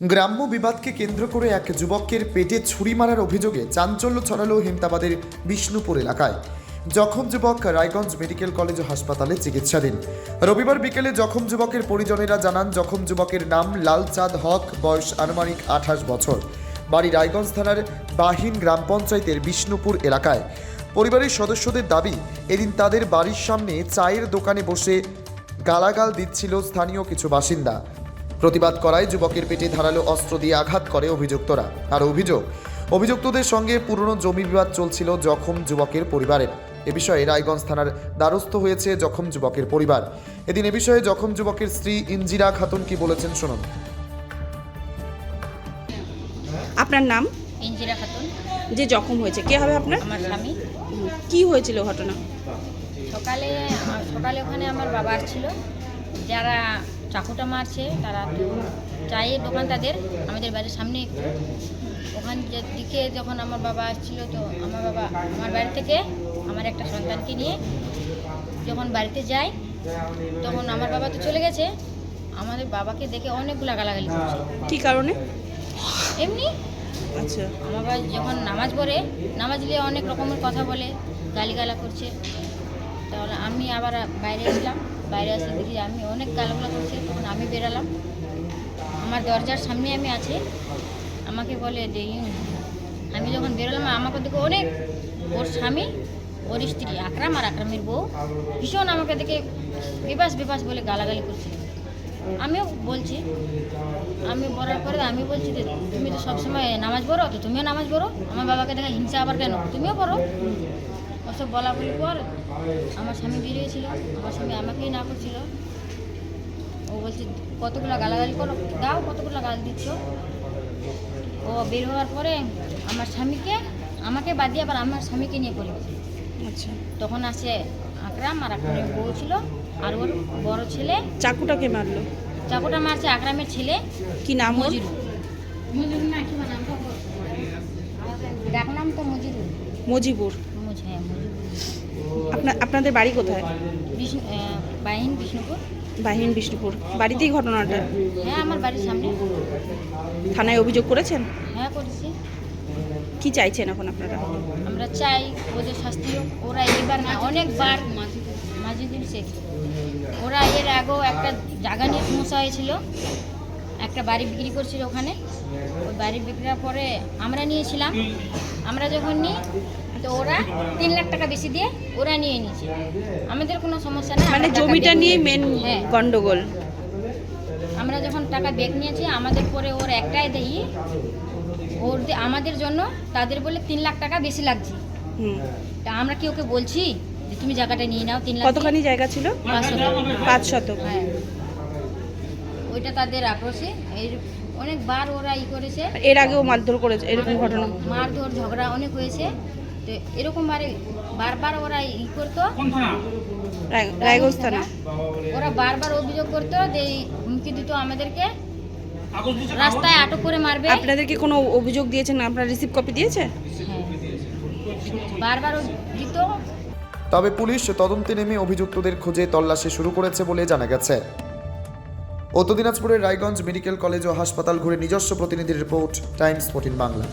গ্রাম্য বিবাদকে কেন্দ্র করে এক যুবকের পেটে ছুরি মারার অভিযোগে চাঞ্চল্য ছড়ালো হেমতাবাদের বিষ্ণুপুর এলাকায়। জখম যুবক রায়গঞ্জ মেডিকেল কলেজ হাসপাতালে চিকিৎসাধীন রবিবার বিকেলে জখম যুবকের পরিজনেরা জানান, জখম যুবকের নাম লালচাঁদ হক, বয়স আনুমানিক আঠাশ বছর। বাড়ি রায়গঞ্জ থানার বাহিন গ্রাম পঞ্চায়েতের বিষ্ণুপুর এলাকায়। পরিবারের সদস্যদের দাবি, এদিন তাদের বাড়ির সামনে চায়ের দোকানে বসে গালাগাল দিচ্ছিল স্থানীয় কিছু বাসিন্দা। প্রতিবাদ করায় যুবকের পেটে ধারালো অস্ত্র দিয়ে আঘাত করে অভিযুক্তরা। আর অভিযোগ অভিযুক্তদের সঙ্গে পুরনো জমি বিবাদ চলছিল জখম যুবকের পরিবারের এ বিষয়ে রায়গঞ্জ থানার দ্বারস্থ হয়েছে জখম যুবকের পরিবার। এদিন এ বিষয়ে জখম যুবকের স্ত্রী ইঞ্জিরা খাতুন কি বলেছেন শুনুন। আপনার নাম? ইঞ্জিরা খাতুন। যে জখম হয়েছে কে হবে আপনার? আমার স্বামী। কি হয়েছিল ঘটনা? সকালে সকালে ওখানে আমার বাবা আসছিল। যারা চাকুটা মারছে তারা তো চায়ের দোকান তাদের আমাদের বাড়ির সামনে একটু। ওখান যে- দিকে যখন আমার বাবা আসছিল তো আমার বাবা আমার বাড়ি থেকে আমার একটা সন্তানকে নিয়ে যখন বাড়িতে যায় তখন আমার বাবা তো চলে গেছে। আমাদের বাবাকে দেখে অনেকগুলো গালাগালি করছে। কি কারণে? এমনি। আচ্ছা। আমার বাবা যখন নামাজ পড়ে নামাজ নিয়ে অনেক রকমের কথা বলে গালিগালা করছে। তাহলে আমি আবার বাইরে এসলাম বাইরে এসে দেখি আমি অনেক গালাগালা করছি, তখন আমি বেরালাম। আমার দরজার সামনে আমি আছি। আমাকে বলে, যে আমি যখন বেরোলাম, আমাকে দেখে অনেক, ওর স্বামী, ওর স্ত্রী, আকরাম আর আকরামের বউ, ভীষণ আমাকে দেখে বেবাস বেবাস বলে গালাগালি করছে। আমিও বলছি, আমি বলার পরে আমি বলছি যে, তুমি তো সবসময় নামাজ পড়ো, তো তুমিও নামাজ পড়ো। আমার বাবাকে দেখা হিংসা আবার কেন? তুমিও পড়ো। ওসব বলা বলি পর আমার স্বামী বেরিয়েছিল আমার স্বামী আমাকেই না করছিল। ও বলছে কতগুলো গালাগালি করো দাও কতগুলো গাল দিচ্ছ। ও বের হওয়ার পরে আমার স্বামীকে আমাকে বাদ দিয়ে আবার আমার স্বামীকে নিয়ে পড়ে আচ্ছা। তখন আসে আকরাম আর আকরামের বউ ছিল আর ওর বড় ছেলে। চাকুটাকে মারলো। চাকুটা মারছে আকরামের ছেলে কি নাম ওর? মজিরু মজিরু না কি নাম? ডাকনাম তো মজিরু মজিবুর মুজ হ্যাঁ মজিরু আপনার আপনাদের বাড়ি কোথায়? বাহিন বিষ্ণুপুর। বাহিন বিষ্ণুপুর। বাড়িতেই ঘটনাটা? হ্যাঁ আমার বাড়ির সামনে। থানায় অভিযোগ করেছেন? হ্যাঁ করেছি। কি চাইছেন এখন আপনারা? আমরা চাই ওদের শাস্তি হোক। ওরা এবার না অনেকবার মাজিদুল শেখ। ওরা এর আগেও একটা জায়গা নিয়ে সমস্যা হয়েছিল। একটা বাড়ি বিক্রি করছিল ওখানে। ওই বাড়ি বিক্রির পরে আমরা নিয়েছিলাম। আমরা যখন নিই তো ওরা তিন লাখ টাকা বেশি দিয়ে ওরা নিয়ে নিয়েছে। আমাদের কোনো সমস্যা নেই মানে জমিটা নিয়ে মেন হ্যাঁ। গন্ডগোল। আমরা যখন টাকা বেক নিয়েছি আমাদের পরে ওর একটাই দেই ওর আমাদের জন্য তাদের বলে তিন লাখ টাকা বেশি লাগছে। তা আমরা কি ওকে বলছি যে তুমি জায়গাটা নিয়ে নাও তিন লাখ কতখানি জায়গা ছিল। পাঁচ শতক। হ্যাঁ। ওইটা তাদের আক্রোশে। এর অনেকবার ওরা ই করেছে। এর আগেও মারধর করেছে এরকম ঘটনা। মারধর ঝগড়া অনেক হয়েছে। তো এরকম বারে বারবার ওরা ই করতো। রায়গঞ্জ থানা ওরা বারবার অভিযোগ করতো যে হুমকি দিত আমাদেরকে। রাস্তায় আটক করে মারবে। আপনাদেরকে কোনো অভিযোগ দিয়েছেন? আপনারা রিসিভ কপি দিয়েছে? বারবার দিত। তবে পুলিশ তদন্তে নেমে অভিযুক্তদের খোঁজে তল্লাশি শুরু করেছে বলে জানা গেছে। উত্তর দিনাজপুরের রায়গঞ্জ মেডিকেল কলেজ ও হাসপাতাল ঘুরে নিজস্ব প্রতিনিধির রিপোর্ট টাইমস ফোর্টিন বাংলা।